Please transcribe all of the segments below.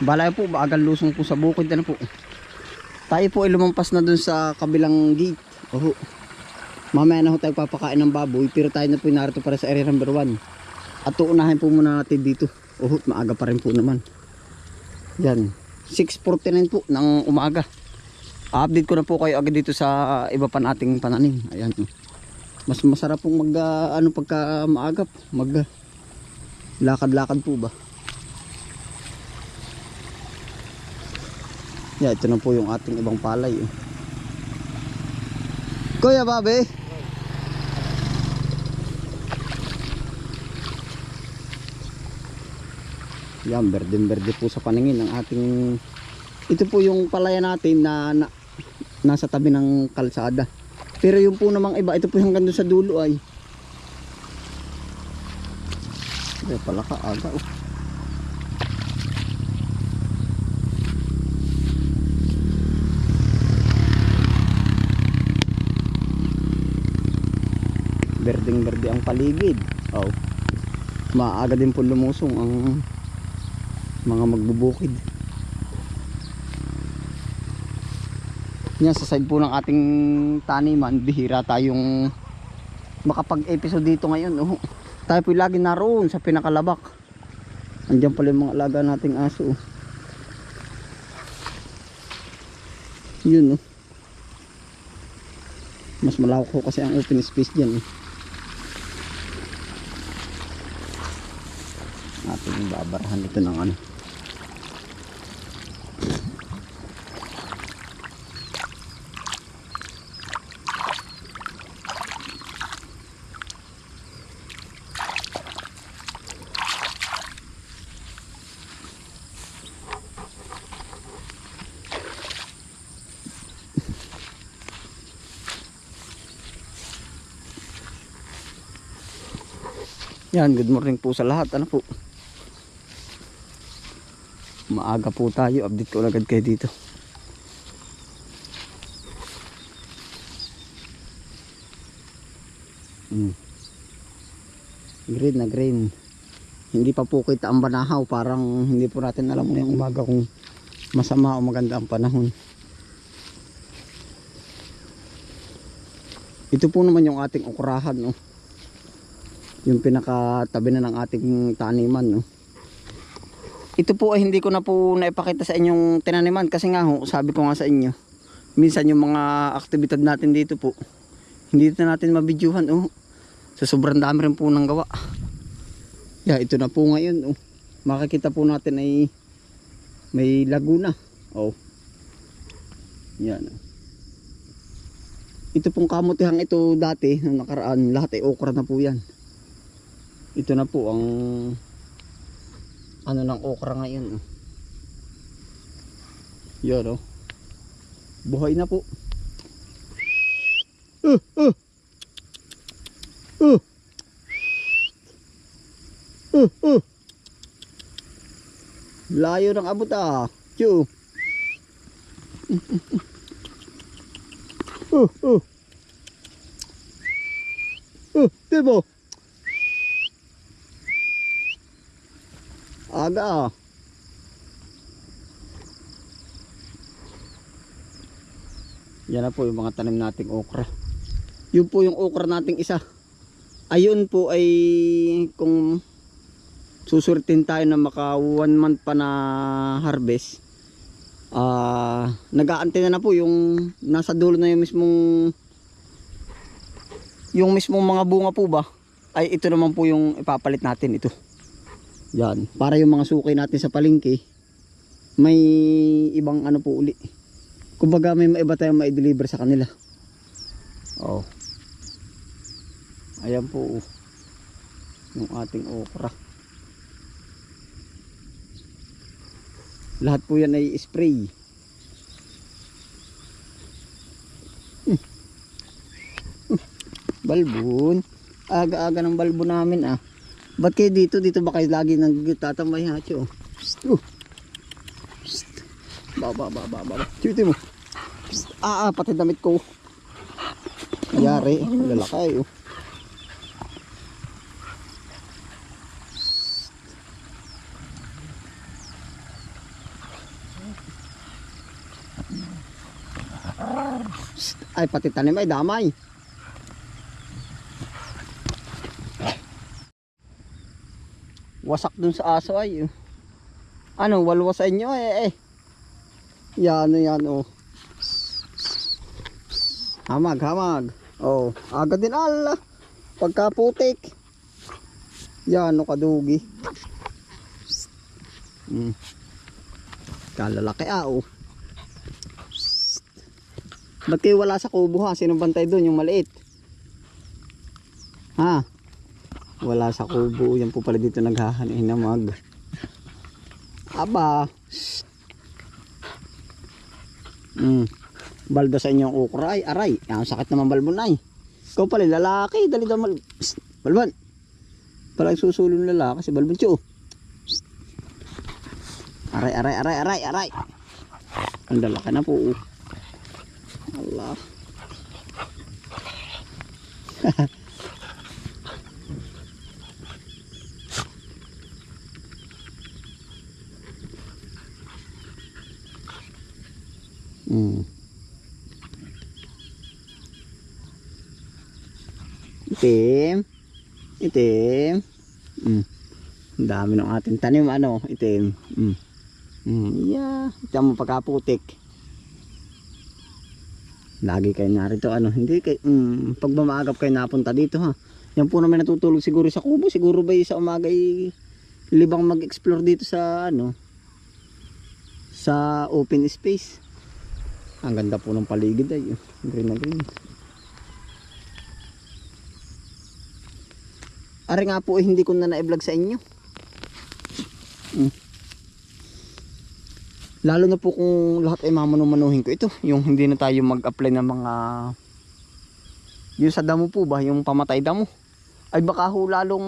Balay po, baagal lusong po sa bukid na po. Tayo po ay lumampas na dun sa kabilang gate. Oho. Mamaya na ho tayo papakain ng baboy, pero tayo na po narito para sa area number 1. At uunahin po muna natin dito. Oho, maaga pa rin po naman. Yan. 6.49 po ng umaga. update ko na po kayo agad dito sa iba pa nating pananim. Ayan. Mas masarap pong mag, ah, ano, pagka maagap. Mag, ah, lakad-lakad po ba? Yeah, ito na po yung ating ibang palay. eh. Kuya Babe. Yan, berde-berde po sa paningin ng ating ito po yung palaya natin na, na nasa tabi ng kalsada. Pero yung po namang iba, ito po hanggang doon sa dulo ay. Ay, pala ka aga. Oh. Berdeng berde ang paligid. Oh. Maaga din po lumusong ang mga magbubukid. Yan sa side po ng ating taniman, bihira tayong makapag-episode dito ngayon. Oh. Tayo po lagi naroon sa pinakalabak. Andiyan pala yung mga alaga nating aso. Oh. Yun oh. Mas malawak ko kasi ang open space dyan. Eh. Ating babarahan ito ng ano. Yan, good morning po sa lahat. Ano po? Maaga po tayo. Update ko agad kayo dito. Mm. Green na green. Hindi pa po kita ang banahaw. Parang hindi po natin alam ngayong umaga kung masama o maganda ang panahon. Ito po naman yung ating ukrahan. No? yung pinakatabi na ng ating taniman no? Ito po ay hindi ko na po naipakita sa inyong tinaniman kasi nga ho, sabi ko nga sa inyo minsan yung mga aktibidad natin dito po hindi na natin mabidyuhan oh. sa sobrang dami rin po ng gawa yeah, ito na po ngayon oh. makikita po natin ay may laguna oh. yan oh. ito pong kamutihang ito dati nung nakaraan lahat ay okra na po yan ito na po ang ano ng okra ngayon oh. yan oh buhay na po uh, uh. Uh. Uh, uh. layo ng abot ah Tiyo. uh, uh. Uh, diba? Aga ah. Yan na po yung mga tanim nating okra. Yun po yung okra nating isa. Ayun po ay kung susurtin tayo na maka one month pa na harvest. Ah, nag-aantay na, na po yung nasa dulo na yung mismong yung mismong mga bunga po ba ay ito naman po yung ipapalit natin ito. Yan. Para yung mga suki natin sa palengke, may ibang ano po uli. Kumbaga may maiba tayong ma-deliver sa kanila. Oh. Ayan po. oh. Yung ating okra. Lahat po yan ay spray. Hmm. Hmm. Balbon. Aga-aga ng balbo namin ah. Ba't kayo dito? Dito ba kayo lagi nagtatambay hacho? Psst, oh. Psst. Baba, baba, baba. Chuti mo. Psst. Ah, ah, pati damit ko. Yari, lalakay. Oh. Ay, pati tanim ay damay. Wasak dun sa aso ay. oh. Ano, walwas sa inyo eh eh. Yan, yan oh. Hamag, hamag. Oh, agad din ala. Pagkaputik. Yan, no kadugi. Mm. Kalalaki ah, oh. Ba't kayo wala sa kubo ha? Sino bantay doon? Yung maliit. Ha? Wala sa kubo. Yan po pala dito naghahaninamag. Aba. Shh. Mm. Baldo sa inyong ukra ay aray. Ang sakit naman balbon ay. Ikaw pala lalaki. Dali daw mal... Balbon. Pala susulong lalaki si balbon tiyo. Aray, aray, aray, aray, aray. Ang lalaki na po. oh. Allah. mm. Itim. Itim. Mm. Ang dami ng ating tanim ano, itim. Mm. Mm. Yeah. Mo pagkaputik. Lagi kayo narito ano, hindi kay mm, pag bumaagap kayo napunta dito ha. Yan po naman natutulog siguro sa kubo, siguro ba sa umaga ay libang mag-explore dito sa ano sa open space. Ang ganda po ng paligid ay, green na green. Ari nga po eh, hindi ko na na-vlog sa inyo. Mm. Lalo na po kung lahat ay mamanumanuhin ko ito. Yung hindi na tayo mag-apply ng mga... Yung sa damo po ba? Yung pamatay damo. Ay baka ho lalong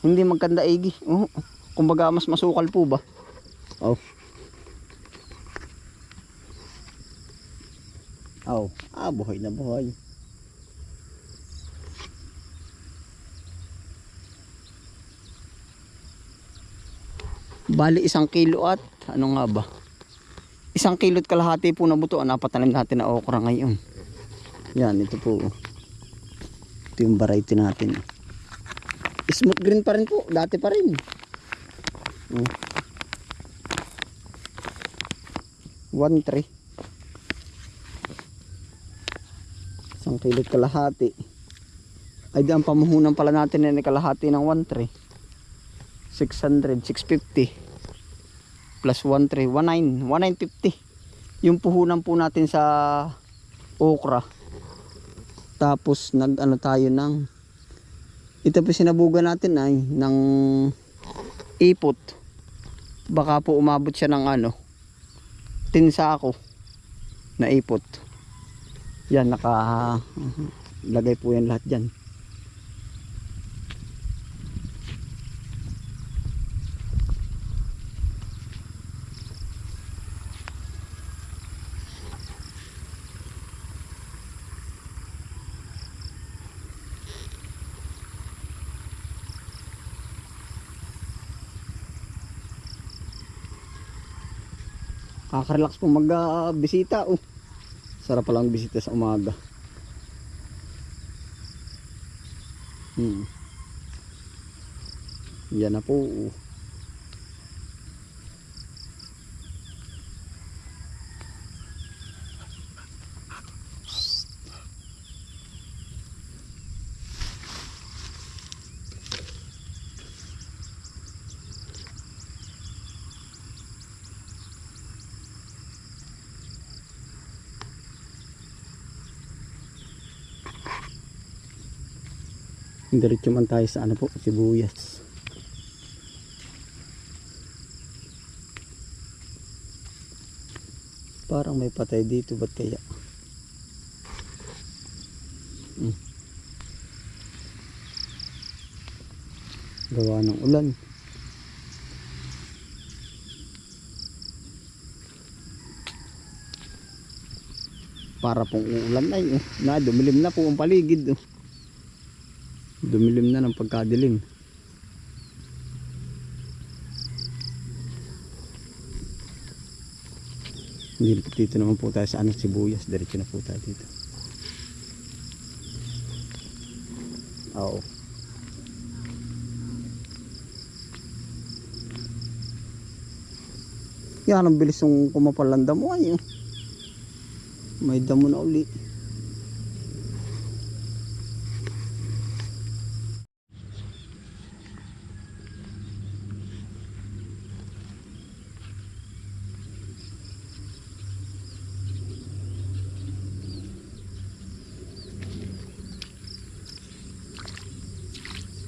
hindi magkanda igi. Oh, kumbaga mas masukal po ba? Oh. Oh, ah buhay na buhay. Bali isang kilo at ano nga ba? Isang kilo't kalahati po na buto ang napatanim natin na okra ngayon. Yan, ito po. Ito yung variety natin. Smooth green pa rin po. Dati pa rin. Oh. One tray. Isang kilo't kalahati. Ay di ang pamuhunan pala natin na kalahati ng one tray. 600, 650 plus 13, 19, 1950 yung puhunan po natin sa okra. Tapos nag ano tayo ng ito po sinabugan natin ay ng ipot. Baka po umabot siya ng ano tinsa ako na ipot. Yan naka lagay po yan lahat dyan Kakarelax po mag-bisita. oh. Sarap palang bisita sa umaga. Hmm. Yan na po. oh. Diretso man tayo sa ano po, sibuyas. Parang may patay dito, ba't kaya? Hmm. Gawa ng ulan. Para pong uulan ay, oh. na dumilim na po ang paligid. Oh dumilim na ng pagkadilim dito naman po tayo sa anong sibuyas. Diretso na po tayo dito. Oo. Yan ang bilis yung kumapal ang damo ay. oh. May damo na uli.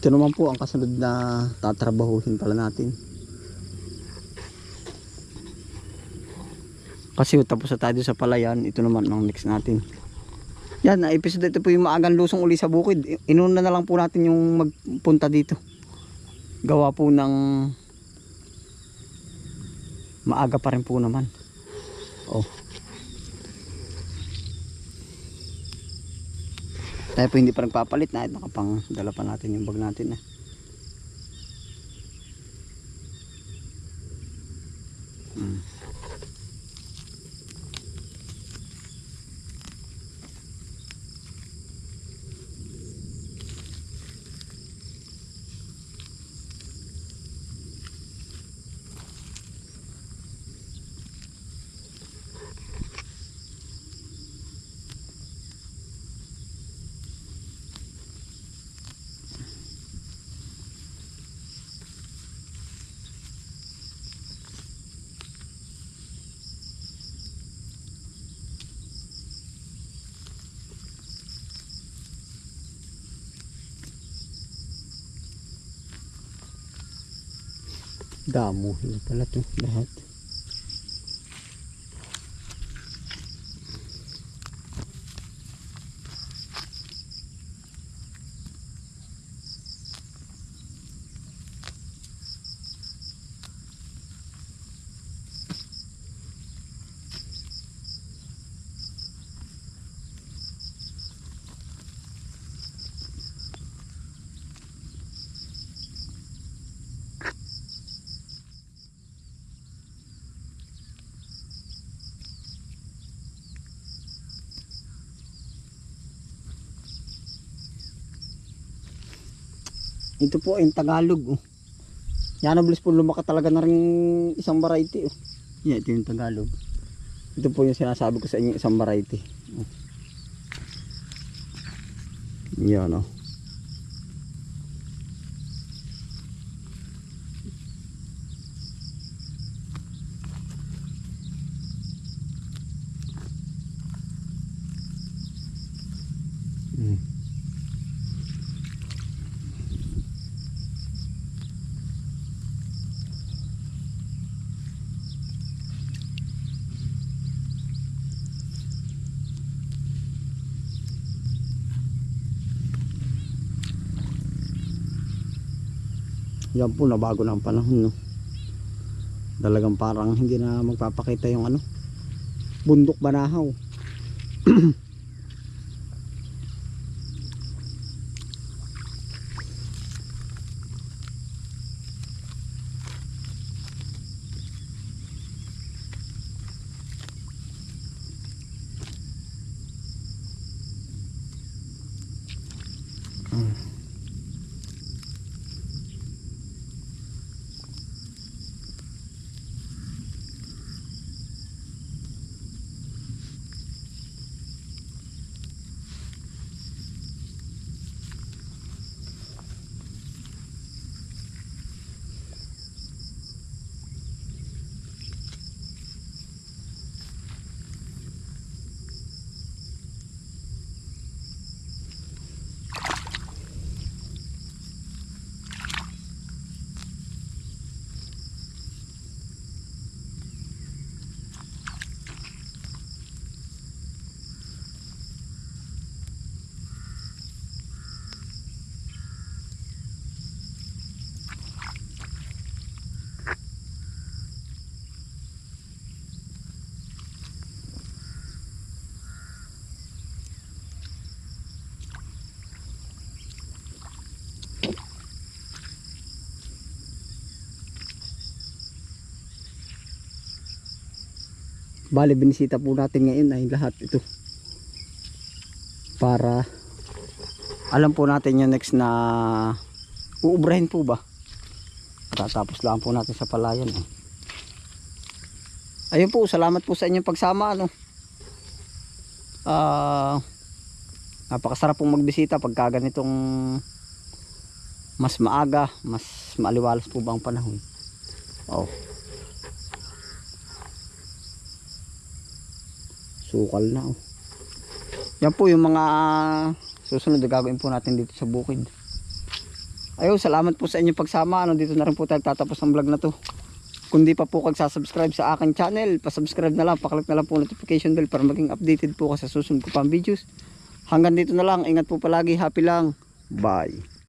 Ito naman po ang kasunod na tatrabahuhin pala natin. Kasi tapos na tayo sa palayan, ito naman ang next natin. Yan, na episode ito po yung maagang lusong uli sa bukid. Inuna na lang po natin yung magpunta dito. Gawa po ng maaga pa rin po naman. Oh. Tayo po hindi pa nagpapalit na nakapang dala pa natin yung bag natin eh. Na pala to lahat. Ito po yung Tagalog. Oh. Yan ang bilis po lumaka talaga na rin isang variety. Oh. Yan, ito yung Tagalog. Ito po yung sinasabi ko sa inyo isang variety. Oh. Yan oh. Yan po nabago na ang panahon no. Talagang parang hindi na magpapakita yung ano bundok banahaw. Bali, binisita po natin ngayon ay lahat ito. Para alam po natin yung next na uubrahin po ba. Tatapos lang po natin sa palayan. Eh. Ayun po, salamat po sa inyong pagsama. Ano. Ah, napakasarap pong magbisita pagka ganitong mas maaga, mas maaliwalas po ba ang panahon. Oh. Sukal na oh. Yan po yung mga susunod gagawin po natin dito sa bukid. Ayun, salamat po sa inyong pagsama. Ano, dito na rin po tayo tatapos ang vlog na to. Kung di pa po kagsasubscribe sa akin channel, pasubscribe na lang, paklik na lang po notification bell para maging updated po ka sa susunod ko pang videos. Hanggang dito na lang, ingat po palagi, happy lang. Bye.